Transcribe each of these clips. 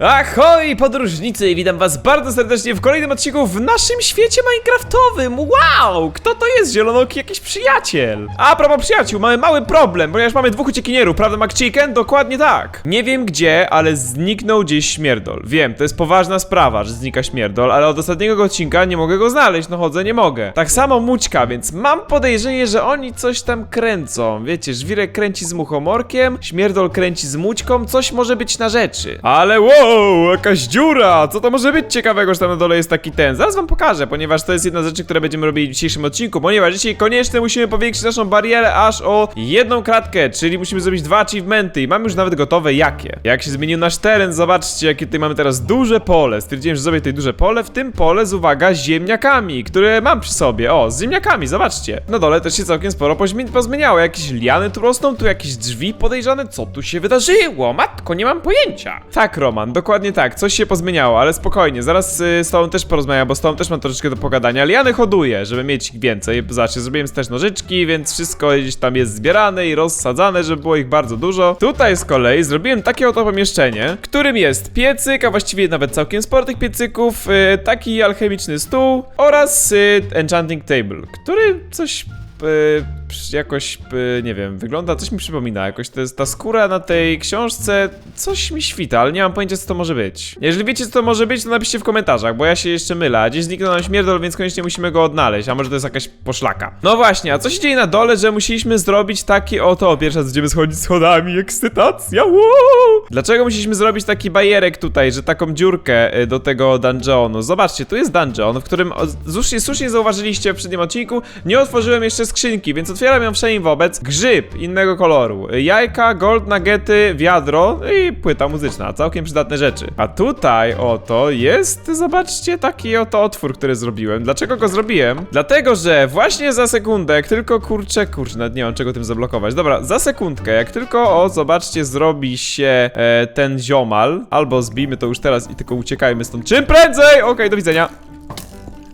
Ahoj podróżnicy, witam was bardzo serdecznie w kolejnym odcinku w naszym świecie minecraftowym. Wow, kto to jest zielonoki? Jakiś przyjaciel. A propos przyjaciół, mamy mały problem, ponieważ mamy dwóch uciekinierów, prawda McChicken? Dokładnie tak. Nie wiem gdzie, ale zniknął gdzieś śmierdol. Wiem, to jest poważna sprawa, że znika śmierdol, ale od ostatniego odcinka nie mogę go znaleźć, no chodzę, nie mogę. Tak samo Mućka, więc mam podejrzenie, że oni coś tam kręcą. Wiecie, żwirek kręci z muchomorkiem, śmierdol kręci z Mućką, coś może być na rzeczy. Ale wow, jakaś dziura! Co to może być ciekawego, że tam na dole jest taki ten? Zaraz wam pokażę, ponieważ to jest jedna z rzeczy, które będziemy robili w dzisiejszym odcinku, ponieważ dzisiaj koniecznie musimy powiększyć naszą barierę aż o jedną kratkę, czyli musimy zrobić dwa achievementy i mamy już nawet gotowe jakie. Jak się zmienił nasz teren, zobaczcie, jakie tutaj mamy teraz duże pole. Stwierdziłem, że zrobię tutaj duże pole, w tym pole z uwaga ziemniakami, które mam przy sobie. O, z ziemniakami, zobaczcie. Na dole też się całkiem sporo pozmieniało. Jakieś liany tu rosną, tu jakieś drzwi podejrzane. Co tu się wydarzyło? Matko, nie mam pojęcia. Tak, Roman, dokładnie tak. Coś się pozmieniało, ale spokojnie. Zaraz y, z tobą też porozmawiam, bo z tobą też mam troszeczkę do pogadania. Liany hoduję, żeby mieć ich więcej. Zobaczcie, zrobiłem też nożyczki, więc wszystko gdzieś tam jest zbierane i rozsadzane, żeby było ich bardzo dużo. Tutaj z kolei zrobiłem takie oto pomieszczenie, którym jest piecyk, a właściwie nawet całkiem sporo tych piecyków, y, taki alchemiczny stół oraz y, enchanting table, który coś y, jakoś, y, nie wiem, wygląda, coś mi przypomina, jakoś to jest ta skóra na tej książce, coś mi świta, ale nie mam pojęcia co to może być. Jeżeli wiecie co to może być, to napiszcie w komentarzach, bo ja się jeszcze mylę, gdzieś zniknął nam śmierdol, więc koniecznie musimy go odnaleźć, a może to jest jakaś poszlaka. No właśnie, a co się dzieje na dole, że musieliśmy zrobić taki oto, pierwszy raz będziemy schodzić schodami, ekscytacja, woo! Dlaczego musieliśmy zrobić taki bajerek tutaj, że taką dziurkę y, do tego dungeonu? Zobaczcie, tu jest dungeon, w którym, słusznie, słusznie zauważyliście w przednim odcinku, nie otworzyłem jeszcze skrzynki, więc otwieram ją wszędzie wobec. Grzyb innego koloru, jajka, gold nuggety, wiadro i płyta muzyczna, całkiem przydatne rzeczy. A tutaj oto jest, zobaczcie, taki oto otwór, który zrobiłem. Dlaczego go zrobiłem? Dlatego, że właśnie za sekundę, jak tylko kurczę, kurczę, nawet nie mam czego tym zablokować. Dobra, za sekundkę, jak tylko, o, zobaczcie, zrobi się e, ten ziomal, albo zbijmy to już teraz i tylko uciekajmy stąd czym prędzej! Okej, do widzenia.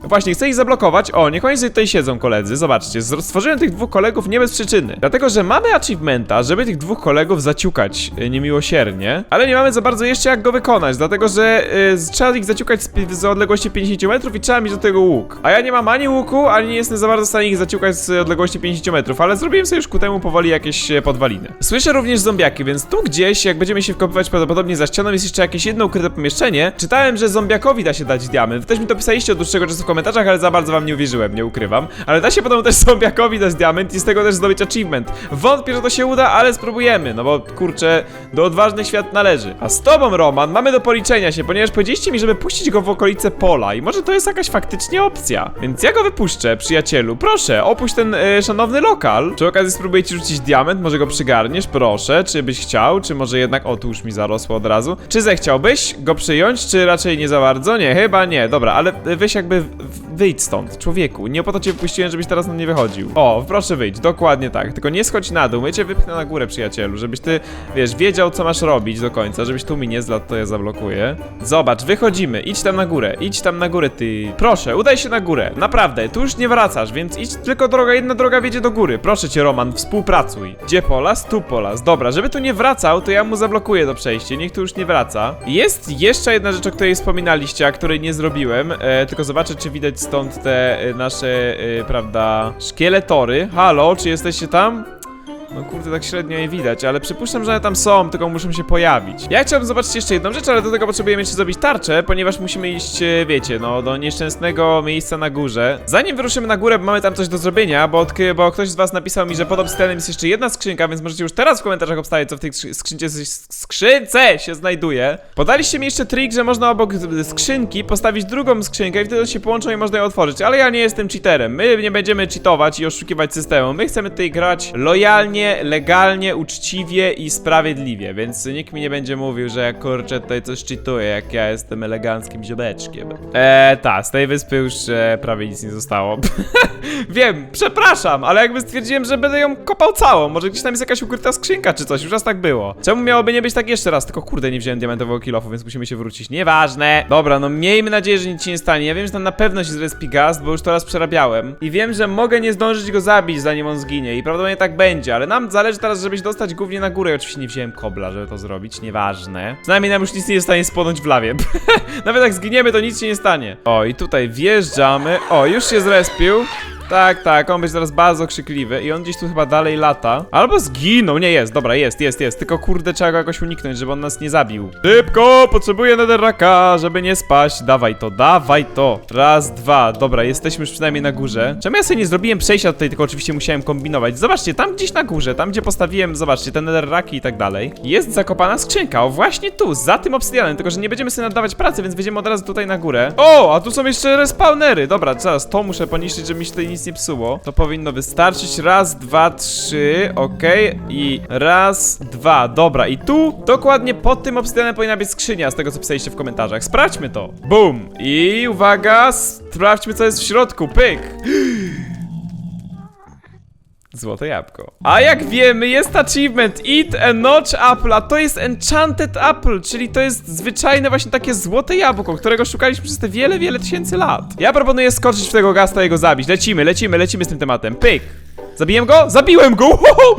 Właśnie, chcę ich zablokować. O, niech oni tutaj siedzą, koledzy. Zobaczcie, stworzyłem tych dwóch kolegów nie bez przyczyny. Dlatego, że mamy achievementa, żeby tych dwóch kolegów zaciukać y, niemiłosiernie, ale nie mamy za bardzo jeszcze jak go wykonać, dlatego, że y, trzeba ich zaciukać z, z odległości 50 metrów i trzeba mieć do tego łuk. A ja nie mam ani łuku, ani nie jestem za bardzo w stanie ich zaciukać z odległości 50 metrów, ale zrobiłem sobie już ku temu powoli jakieś e, podwaliny. Słyszę również zombiaki, więc tu gdzieś, jak będziemy się wkopywać prawdopodobnie za ścianą, jest jeszcze jakieś jedno ukryte pomieszczenie. Czytałem, że zombiakowi da się dać diament. Wy też mi to pisaliście od dłuższego czasu w komentarzach, ale za bardzo wam nie uwierzyłem, nie ukrywam. Ale da się podobno też zombiakowi dać diament i z tego też zdobyć achievement. Wątpię, że to się uda, ale spróbujemy, no bo kurczę, do odważnych świat należy. A z tobą, Roman, mamy do policzenia się, ponieważ powiedzieliście mi, żeby puścić go w okolice pola i może to jest jakaś faktycznie opcja. Więc ja go wypuszczę, przyjacielu. Proszę, opuść ten e, szanowny lokal. Przy okazji spróbuję ci rzucić diament, może go przygarniesz, proszę. Czy byś chciał, czy może jednak, o tu już mi zarosło od razu. Czy zechciałbyś go przyjąć, czy raczej nie za bardzo? Nie, chyba nie, dobra, ale weź jakby wyjdź stąd, człowieku. Nie po to cię wypuściłem, żebyś teraz na mnie wychodził. O, proszę wyjdź, dokładnie tak. Tylko nie schodź na dół, my cię wypchnę na górę, przyjacielu, żebyś ty, wiesz, wiedział co masz robić do końca, żebyś tu mi nie zladł, to ja zablokuję. Zobacz, wychodzimy, idź tam na górę, idź tam na górę, ty. Proszę, udaj się na górę, naprawdę, tu już nie wracasz, więc idź tylko droga, jedna droga wiedzie do góry. Proszę cię, Roman, współpracuj. Gdzie Polas? Tu Polas. Dobra, żeby tu nie wracał, to ja mu zablokuję to przejście, niech tu już nie wraca. Jest jeszcze jedna rzecz, o której wspominaliście, a której nie zrobiłem, e, tylko zobaczę, czy widać stąd te e, nasze, e, prawda, szkieletory. Halo, czy jesteście tam? No kurde, tak średnio je widać, ale przypuszczam, że one tam są, tylko muszą się pojawić. Ja chciałbym zobaczyć jeszcze jedną rzecz, ale do tego potrzebujemy jeszcze zrobić tarczę, ponieważ musimy iść, e, wiecie, no, do nieszczęsnego miejsca na górze. Zanim wyruszymy na górę, mamy tam coś do zrobienia, bo, bo ktoś z was napisał mi, że pod obstawem jest jeszcze jedna skrzynka, więc możecie już teraz w komentarzach obstawiać, co w tej skrzy- skrzynce, skrzynce się znajduje. Podaliście mi jeszcze trik, że można obok skrzynki postawić drugą skrzynkę i wtedy się połączą i można ją otworzyć, ale ja nie jestem cheaterem. My nie będziemy cheatować i oszukiwać systemu. My chcemy tutaj grać lojalnie, legalnie, uczciwie i sprawiedliwie, więc nikt mi nie będzie mówił, że ja kurczę tutaj coś cheatuję, jak ja jestem eleganckim ziobeczkiem. Eee, ta, z tej wyspy już e, prawie nic nie zostało. Wiem, przepraszam, ale jakby stwierdziłem, że będę ją kopał całą. Może gdzieś tam jest jakaś ukryta skrzynka czy coś, już raz tak było. Czemu miałoby nie być tak jeszcze raz? Tylko kurde, nie wziąłem diamentowego kilofu, więc musimy się wrócić. Nieważne. Dobra, no miejmy nadzieję, że nic się nie stanie. Ja wiem, że tam na pewno się zrespi gast, bo już to raz przerabiałem. I wiem, że mogę nie zdążyć go zabić, zanim on zginie. I prawdopodobnie tak będzie, ale nam zależy teraz, żebyś dostać głównie na górę. Oczywiście nie wziąłem kobla, żeby to zrobić, nieważne. Przynajmniej nam już nic nie jest w stanie spłonąć w lawie. Nawet jak zginiemy, to nic się nie stanie. O, i tutaj wjeżdżamy. O, już się zrespił. Tak, tak, on będzie teraz bardzo krzykliwy i on gdzieś tu chyba dalej lata. Albo zginął, nie jest, dobra, jest, jest, jest. Tylko kurde, trzeba go jakoś uniknąć, żeby on nas nie zabił. Szybko, potrzebuję netherraka, żeby nie spaść. Dawaj to, dawaj to. Raz, dwa, dobra, jesteśmy już przynajmniej na górze. Czemu ja sobie nie zrobiłem przejścia tutaj, tylko oczywiście musiałem kombinować. Zobaczcie, tam gdzieś na górze, tam gdzie postawiłem, zobaczcie, te netherraki i tak dalej. Jest zakopana skrzynka, o właśnie tu, za tym obsydianem, tylko że nie będziemy sobie nadawać pracy, więc wejdziemy od razu tutaj na górę. O, a tu są jeszcze respawnery. Dobra, zaraz, to muszę poniszczyć, żeby mi się tutaj nic nie psuło. To powinno wystarczyć. Raz, dwa, trzy, okej. I raz, dwa, dobra. I tu, dokładnie pod tym obsydianem powinna być skrzynia, z tego co pisaliście w komentarzach. Sprawdźmy to. Boom. I uwaga, sprawdźmy co jest w środku. Pyk. Złote jabłko. A jak wiemy, jest achievement Eat a Notch Apple, a to jest Enchanted Apple, czyli to jest zwyczajne właśnie takie złote jabłko, którego szukaliśmy przez te wiele, wiele tysięcy lat. Ja proponuję skoczyć w tego gasta i go zabić. Lecimy, lecimy, lecimy z tym tematem. Pyk! Zabiłem go? Zabiłem go! Wow!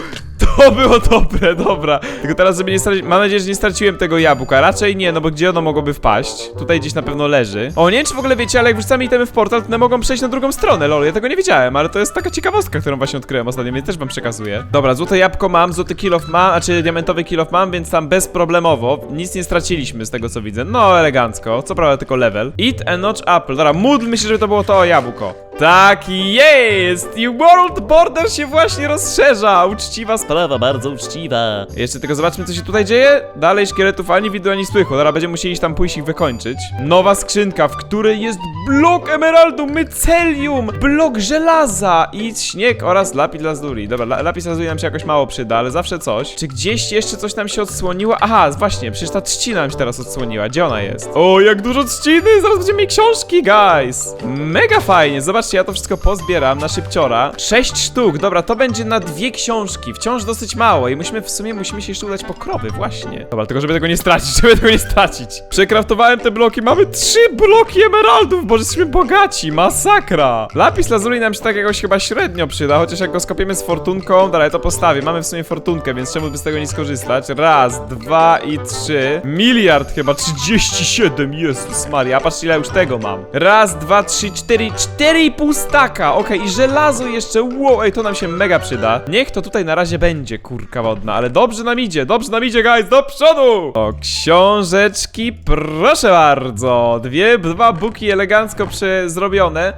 To było dobre, dobra. Tylko teraz, żeby nie stracić. Mam nadzieję, że nie straciłem tego jabłka. Raczej nie, no bo gdzie ono mogłoby wpaść? Tutaj gdzieś na pewno leży. O, nie wiem, czy w ogóle wiecie, ale jak wrzucamy itemy w portal, to one mogą przejść na drugą stronę, lol. Ja tego nie wiedziałem, ale to jest taka ciekawostka, którą właśnie odkryłem ostatnio, więc też wam przekazuję. Dobra, złote jabłko mam, złoty kill mam, a czy diamentowy kill mam, więc tam bezproblemowo. Nic nie straciliśmy z tego, co widzę. No, elegancko. Co prawda tylko level. Eat a notch apple. Dobra, módlmy się, żeby to było to jabłko. Tak jest! I World Border się właśnie rozszerza! Uczciwa sprawa, bardzo uczciwa. Jeszcze tylko zobaczmy, co się tutaj dzieje. Dalej szkieletów ani widu, ani słychu. Dobra, będziemy musieli tam pójść ich wykończyć. Nowa skrzynka, w której jest blok emeraldu, mycelium, blok żelaza i śnieg oraz lapis lazuli. Dobra, la lapis lazuli nam się jakoś mało przyda, ale zawsze coś. Czy gdzieś jeszcze coś nam się odsłoniło? Aha, właśnie, przecież ta trzcina nam się teraz odsłoniła. Gdzie ona jest? O, jak dużo trzciny! Zaraz będziemy mieli książki, guys! Mega fajnie, zobaczcie, ja to wszystko pozbieram na szybciora. Sześć sztuk, dobra, to będzie na dwie książki. Wciąż dosyć mało i musimy w sumie musimy się jeszcze udać po krowy, właśnie. Dobra, tylko żeby tego nie stracić, żeby tego nie stracić. Przekraftowałem te bloki, mamy trzy bloki emeraldów, bo jesteśmy bogaci, masakra. Lapis lazuli nam się tak jakoś chyba średnio przyda, chociaż jak go skopiemy z fortunką, ja to postawię. Mamy w sumie fortunkę, więc czemu by z tego nie skorzystać? Raz, dwa i trzy. Miliard chyba, 37, Jezus Maria, a patrzcie ile już tego mam. Raz, dwa, trzy, cztery, cztery pół staka, okej, i żelazo jeszcze, wow, ej, to nam się mega przyda. Niech to tutaj na razie będzie, kurka wodna, ale dobrze nam idzie, dobrze nam idzie, guys, do przodu! O, książeczki, proszę bardzo. Dwie, dwa buki elegancko prze zrobione.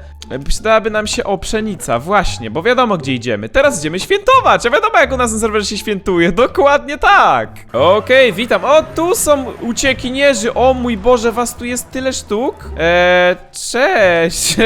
Przydałaby nam się o pszenica, właśnie, bo wiadomo gdzie idziemy. Teraz idziemy świętować, a wiadomo jak u nas na serwerze się świętuje, dokładnie tak. Okej, witam. O, tu są uciekinierzy, o mój Boże, was tu jest tyle sztuk. Eee, cześć.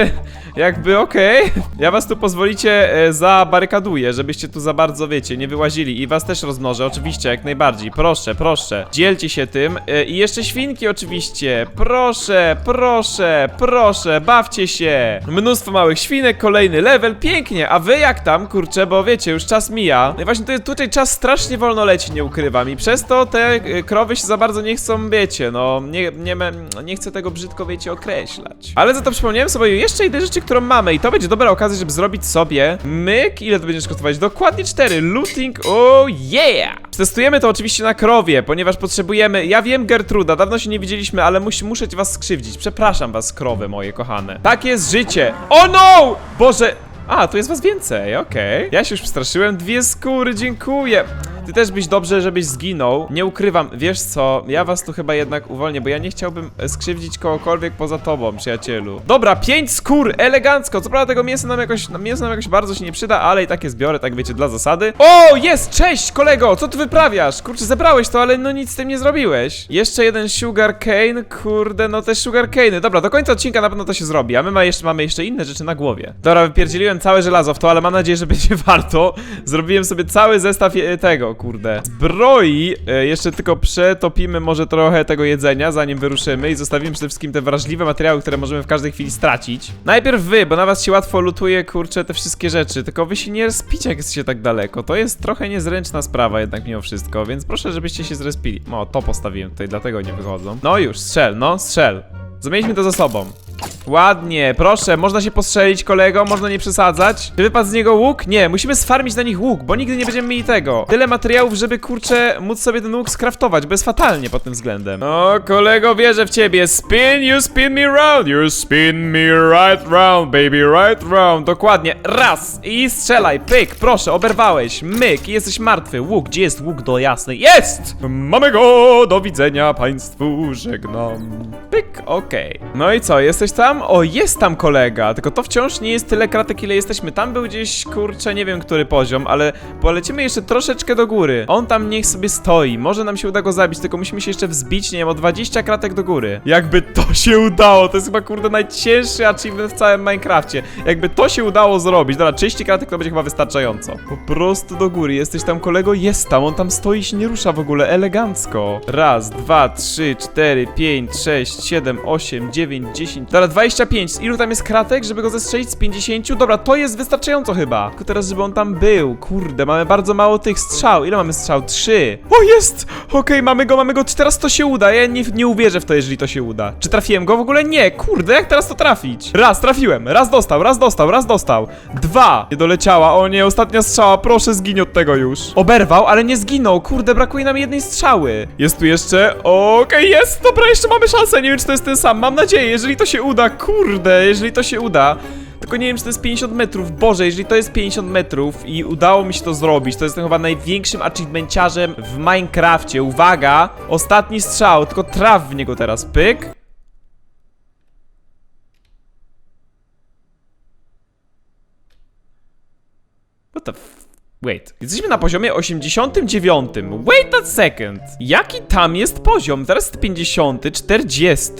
Jakby okej. Ja was tu pozwolicie e, zabarykaduję, żebyście tu za bardzo, wiecie, nie wyłazili. I was też rozmnożę, oczywiście, jak najbardziej. Proszę, proszę. Dzielcie się tym. E, I jeszcze świnki oczywiście. Proszę, proszę, proszę, bawcie się. Mnóstwo małych świnek, kolejny level, pięknie. A wy jak tam, kurczę, bo wiecie, już czas mija. No i właśnie tutaj, tutaj czas strasznie wolno leci, nie ukrywam. I przez to te e, krowy się za bardzo nie chcą, wiecie, no, nie, nie, nie chcę tego brzydko, wiecie, określać. Ale za to przypomniałem sobie jeszcze jednej rzeczy, którą mamy i to będzie dobra okazja, żeby zrobić sobie myk. Ile to będzie kosztować? Dokładnie 4. Looting, oh yeah! Testujemy to oczywiście na krowie, ponieważ potrzebujemy... Ja wiem, Gertruda, dawno się nie widzieliśmy, ale mus, muszę was skrzywdzić. Przepraszam was, krowy moje kochane. Tak jest życie. O no! Boże... A, tu jest was więcej, okej. Ja się już przestraszyłem. Dwie skóry, dziękuję. Ty też byś dobrze, żebyś zginął. Nie ukrywam, wiesz co, ja was tu chyba jednak uwolnię, bo ja nie chciałbym e, skrzywdzić kogokolwiek poza tobą, przyjacielu. Dobra, pięć skór, elegancko. Co prawda tego mięsa nam jakoś, mięso nam jakoś bardzo się nie przyda, ale i takie zbiorę, tak wiecie, dla zasady. O, jest, cześć, kolego, co tu wyprawiasz? Kurczę, zebrałeś to, ale no nic z tym nie zrobiłeś. Jeszcze jeden sugar cane, kurde, no te sugar cane'y. Dobra, do końca odcinka na pewno to się zrobi, a my ma jeszcze, mamy jeszcze inne rzeczy na głowie. Dobra, wypierdzieliłem całe żelazo w to, ale mam nadzieję, że będzie warto. Zrobiłem sobie cały zestaw e, tego, kurde. Zbroi, e, jeszcze tylko przetopimy może trochę tego jedzenia, zanim wyruszymy i zostawimy przede wszystkim te wrażliwe materiały, które możemy w każdej chwili stracić. Najpierw wy, bo na was się łatwo lutuje, kurczę, te wszystkie rzeczy, tylko wy się nie respicie, jak jesteście tak daleko. To jest trochę niezręczna sprawa jednak mimo wszystko, więc proszę, żebyście się zrespili. O, to postawiłem tutaj, dlatego nie wychodzą. No już, strzel, no, strzel. Zamieniliśmy to ze sobą. Ładnie, proszę, można się postrzelić kolego, można nie przesadzać. Czy wypadł z niego łuk? Nie, musimy sfarmić na nich łuk, bo nigdy nie będziemy mieli tego. Tyle materiałów, żeby kurczę móc sobie ten łuk skraftować, bez fatalnie pod tym względem. O, kolego, wierzę w ciebie. Spin, you spin me round, you spin me right round, baby, right round. Dokładnie, raz i strzelaj, pyk, proszę, oberwałeś, myk jesteś martwy. Łuk, gdzie jest łuk do jasnej? Jest! Mamy go, do widzenia państwu, żegnam. Pyk, okej. No i co, jesteś tam? O, jest tam kolega, tylko to wciąż nie jest tyle kratek, ile jesteśmy. Tam był gdzieś, kurczę, nie wiem który poziom, ale polecimy jeszcze troszeczkę do góry. On tam niech sobie stoi, może nam się uda go zabić, tylko musimy się jeszcze wzbić, nie wiem, o 20 kratek do góry. Jakby to się udało, to jest chyba, kurde, najcięższy achievement w całym Minecrafcie. Jakby to się udało zrobić, dobra, 30 kratek to będzie chyba wystarczająco. Po prostu do góry, jesteś tam kolego? Jest tam, on tam stoi się nie rusza w ogóle, elegancko. Raz, dwa, trzy, cztery, pięć, sześć, siedem, osiem, dziewięć, dziesięć. Dobra, 25. Z ilu tam jest kratek, żeby go zestrzelić? Z 50? Dobra, to jest wystarczająco chyba. Tylko teraz, żeby on tam był. Kurde, mamy bardzo mało tych strzał. Ile mamy strzał? Trzy. O, jest! Okej, mamy go, mamy go. Czy teraz to się uda? Ja nie, nie uwierzę w to, jeżeli to się uda. Czy trafiłem go? W ogóle nie. Kurde, jak teraz to trafić? Raz, trafiłem. Raz dostał, raz dostał, raz dostał. Dwa. Nie doleciała. O nie, ostatnia strzała. Proszę, zgiń od tego już. Oberwał, ale nie zginął. Kurde, brakuje nam jednej strzały. Jest tu jeszcze. Okej, jest. Dobra, jeszcze mamy szansę. Nie wiem, czy to jest ten sam. Mam nadzieję, jeżeli to się uda. Kurde, jeżeli to się uda. Tylko nie wiem, czy to jest 50 metrów. Boże, jeżeli to jest 50 metrów i udało mi się to zrobić, to jestem chyba największym achievemenciarzem w Minecrafcie. Uwaga! Ostatni strzał, tylko traf w niego teraz. Pyk. What the f... Wait, jesteśmy na poziomie 89. Wait a second. Jaki tam jest poziom? Teraz jest 50, 40.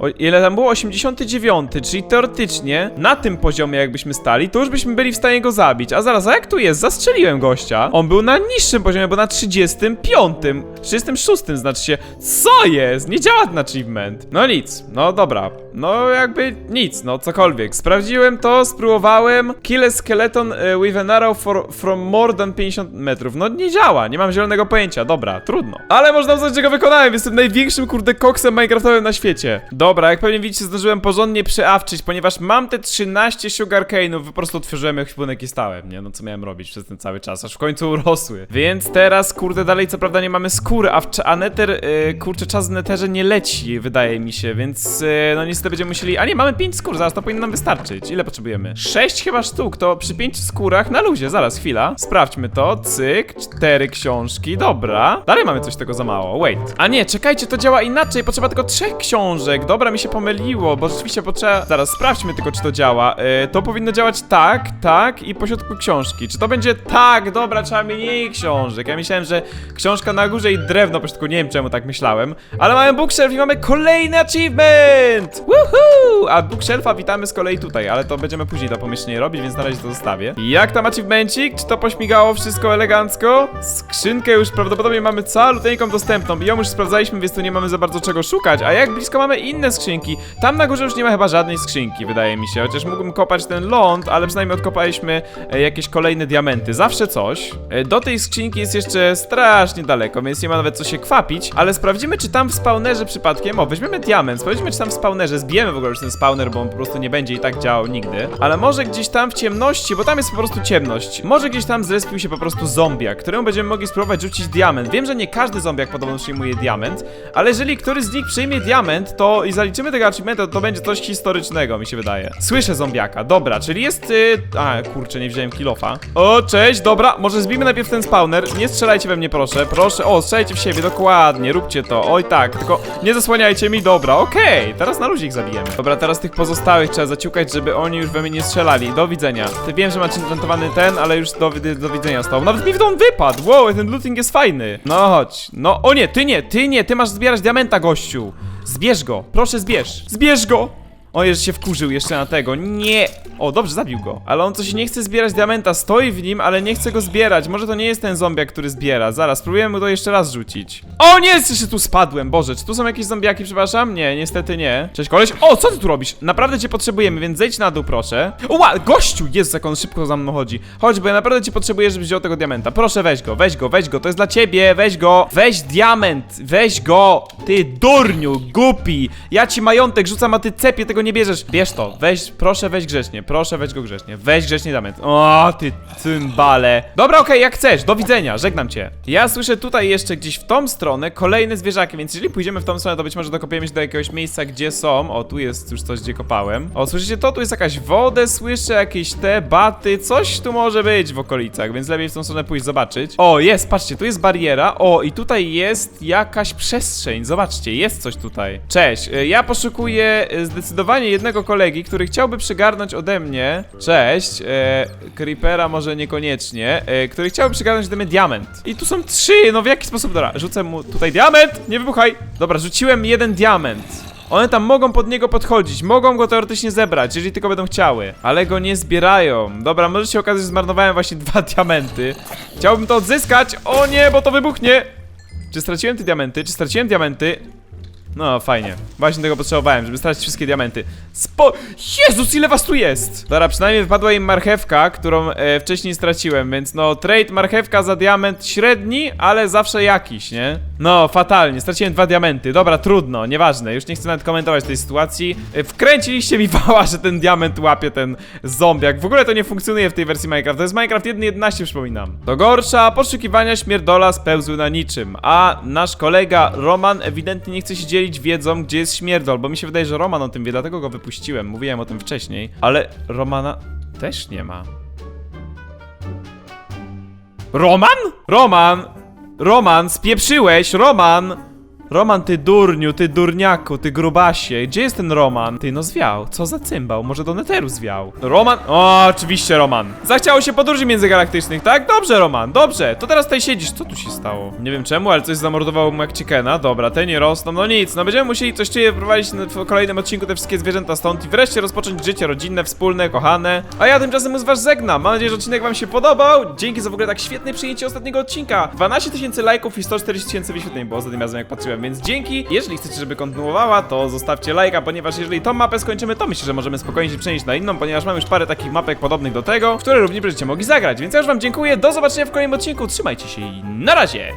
O, ile tam było? 89, czyli teoretycznie na tym poziomie jakbyśmy stali, to już byśmy byli w stanie go zabić. A zaraz, a jak tu jest? Zastrzeliłem gościa. On był na niższym poziomie, bo na 35. 36 znaczy się. Co jest? Nie działa ten achievement. No nic, no dobra. No jakby nic, no cokolwiek. Sprawdziłem to, spróbowałem. Kill a skeleton e, with an arrow for, from more than 50 metrów. No nie działa, nie mam zielonego pojęcia. Dobra, trudno. Ale można uznać, że go wykonałem. Jestem największym kurde koksem Minecraftowym na świecie. Dobra, jak pewnie widzicie, zdążyłem porządnie przeawczyć, ponieważ mam te 13 sugarcane'ów. Po prostu otworzyłem ekwipunek i stałem, nie? No co miałem robić przez ten cały czas, aż w końcu urosły. Więc teraz, kurde, dalej co prawda nie mamy skóry, a, w, a neter, e, kurczę, czas w neterze nie leci, wydaje mi się, więc e, no niestety będziemy musieli... A nie, mamy 5 skór, zaraz to powinno nam wystarczyć. Ile potrzebujemy? 6 chyba sztuk, to przy 5 skórach na luzie, zaraz, chwila. Sprawdźmy to, cyk, 4 książki, dobra. Dalej mamy coś tego za mało, wait. A nie, czekajcie, to działa inaczej, potrzeba tylko trzech książek. Dobra, mi się pomyliło, bo rzeczywiście potrzeba... Zaraz, sprawdźmy tylko, czy to działa. E, to powinno działać tak, tak i pośrodku książki. Czy to będzie tak? Dobra, trzeba mniej książek. Ja myślałem, że książka na górze i drewno pośrodku, nie wiem czemu tak myślałem. Ale mamy bookshelf i mamy kolejny achievement! Woohoo! A bookshelfa witamy z kolei tutaj, ale to będziemy później to pomieszczenie robić, więc na razie to zostawię. Jak tam achievemencik? Czy to pośmigało wszystko elegancko? Skrzynkę już prawdopodobnie mamy caluteńką dostępną i ją już sprawdzaliśmy, więc tu nie mamy za bardzo czego szukać. A jak blisko mamy inne skrzynki? Tam na górze już nie ma chyba żadnej skrzynki, wydaje mi się. Chociaż mógłbym kopać ten ląd, ale przynajmniej odkopaliśmy e, jakieś kolejne diamenty. Zawsze coś. E, do tej skrzynki jest jeszcze strasznie daleko, więc nie ma nawet co się kwapić. Ale sprawdzimy, czy tam w spawnerze przypadkiem. O, weźmiemy diament, sprawdzimy, czy tam w spawnerze. Zbijemy w ogóle już ten spawner, bo on po prostu nie będzie i tak działał nigdy. Ale może gdzieś tam w ciemności, bo tam jest po prostu ciemność. Może gdzieś tam zrespił się po prostu zombiak, któremu będziemy mogli spróbować rzucić diament. Wiem, że nie każdy zombiak podobno przyjmuje diament, ale jeżeli któryś z nich przyjmie diament, to i zaliczymy tego achievementa, to, będzie coś historycznego, mi się wydaje. Słyszę zombiaka, dobra, czyli jest... Y... A, kurczę, nie wziąłem kilofa. O, cześć, dobra, może zbijmy najpierw ten spawner. Nie strzelajcie we mnie, proszę, proszę. O, strzelajcie w siebie, dokładnie, róbcie to. Oj tak, tylko nie zasłaniajcie mi, dobra, okej. Teraz na ludzi ich zabijemy. Dobra, teraz tych pozostałych trzeba zaciukać, żeby oni już we mnie nie strzelali. Do widzenia. Ty wiem, że macie enchantowany ten, ale już do, do widzenia stał. Nawet mi w dom wypadł, wow, ten looting jest fajny. No chodź, no, o nie, ty nie, ty nie, ty masz zbierać diamenta, gościu. Zbierz go, proszę zbierz. Zbierz go! O, jeszcze się wkurzył jeszcze na tego. Nie! O, dobrze, zabił go. Ale on coś nie chce zbierać diamenta. Stoi w nim, ale nie chce go zbierać. Może to nie jest ten zombiak, który zbiera. Zaraz, spróbujemy mu to jeszcze raz rzucić. O, nie! Jeszcze tu spadłem. Boże, czy tu są jakieś zombiaki, przepraszam? Nie, niestety nie. Cześć, koleś. O, co ty tu robisz? Naprawdę cię potrzebujemy, więc zejdź na dół, proszę. Ła, gościu! Jest, jak on szybko za mną chodzi. Chodź, bo ja naprawdę cię potrzebuję, żebyś wziął tego diamenta. Proszę, weź go, weź go, weź go. To jest dla ciebie, weź go. Weź diament, weź go. Ty durniu, głupi. Ja ci majątek rzucam, a ty cepie tego nie bierzesz? Bierz to, weź, proszę weź grzecznie, proszę weź go grzecznie, weź grzecznie diament. O, ty cymbale. Dobra, okej, jak chcesz, do widzenia, żegnam cię. Ja słyszę tutaj jeszcze gdzieś w tą stronę kolejne zwierzaki, więc jeżeli pójdziemy w tą stronę, to być może dokopiemy się do jakiegoś miejsca, gdzie są. O, tu jest już coś, gdzie kopałem. O, słyszycie to? Tu jest jakaś wodę, słyszę jakieś te baty, coś tu może być w okolicach, więc lepiej w tą stronę pójść zobaczyć. O, jest, patrzcie, tu jest bariera. O, i tutaj jest jakaś przestrzeń. Zobaczcie, jest coś tutaj. Cześć, y, ja poszukuję y, jednego kolegi, który chciałby przygarnąć ode mnie. Cześć, e, Creepera może niekoniecznie, e, który chciałby przygarnąć ode mnie diament. I tu są trzy, no w jaki sposób? Dobra, rzucę mu tutaj diament, nie wybuchaj. Dobra, rzuciłem jeden diament. One tam mogą pod niego podchodzić, mogą go teoretycznie zebrać, jeżeli tylko będą chciały, ale go nie zbierają. Dobra, może się okazać, że zmarnowałem właśnie dwa diamenty. Chciałbym to odzyskać. O nie, bo to wybuchnie. Czy straciłem te diamenty? Czy straciłem diamenty? No, fajnie. Właśnie tego potrzebowałem, żeby stracić wszystkie diamenty. Spo... Jezus, ile was tu jest! Dobra, przynajmniej wypadła im marchewka, którą e, wcześniej straciłem, więc no, trade marchewka za diament średni, ale zawsze jakiś, nie? No, fatalnie, straciłem dwa diamenty. Dobra, trudno, nieważne, już nie chcę nawet komentować tej sytuacji. E, wkręciliście mi wała, że ten diament łapie ten zombiak. W ogóle to nie funkcjonuje w tej wersji Minecraft. To jest Minecraft 1.11, przypominam. Do gorsza, poszukiwania śmierdola spełzły na niczym, a nasz kolega Roman ewidentnie nie chce się dzielić wiedzą, gdzie jest śmierdol, bo mi się wydaje, że Roman o tym wie, dlatego go wypuściłem. Mówiłem o tym wcześniej, ale Romana też nie ma. Roman? Roman! Roman, spieprzyłeś, Roman! Roman, ty durniu, ty durniaku, ty grubasie. Gdzie jest ten Roman? Ty, no zwiał. Co za cymbał? Może do Netheru zwiał. Roman? O, oczywiście Roman. Zachciało się podróży międzygalaktycznych, tak? Dobrze, Roman, dobrze. To teraz tutaj siedzisz. Co tu się stało? Nie wiem czemu, ale coś zamordowało McChickena. Dobra, te nie rosną. No nic, no będziemy musieli coś czuję prowadzić w kolejnym odcinku te wszystkie zwierzęta stąd i wreszcie rozpocząć życie rodzinne, wspólne, kochane. A ja tymczasem już was żegnam. Mam nadzieję, że odcinek wam się podobał. Dzięki za w ogóle tak świetne przyjęcie ostatniego odcinka. 12 tysięcy lajków i 140 tysięcy wyświetleń było tym razem, jak patrzyłem, więc dzięki. Jeżeli chcecie, żeby kontynuowała, to zostawcie lajka, ponieważ jeżeli tą mapę skończymy, to myślę, że możemy spokojnie się przenieść na inną, ponieważ mam już parę takich mapek podobnych do tego, które również będziecie mogli zagrać. Więc ja już wam dziękuję, do zobaczenia w kolejnym odcinku, trzymajcie się i na razie!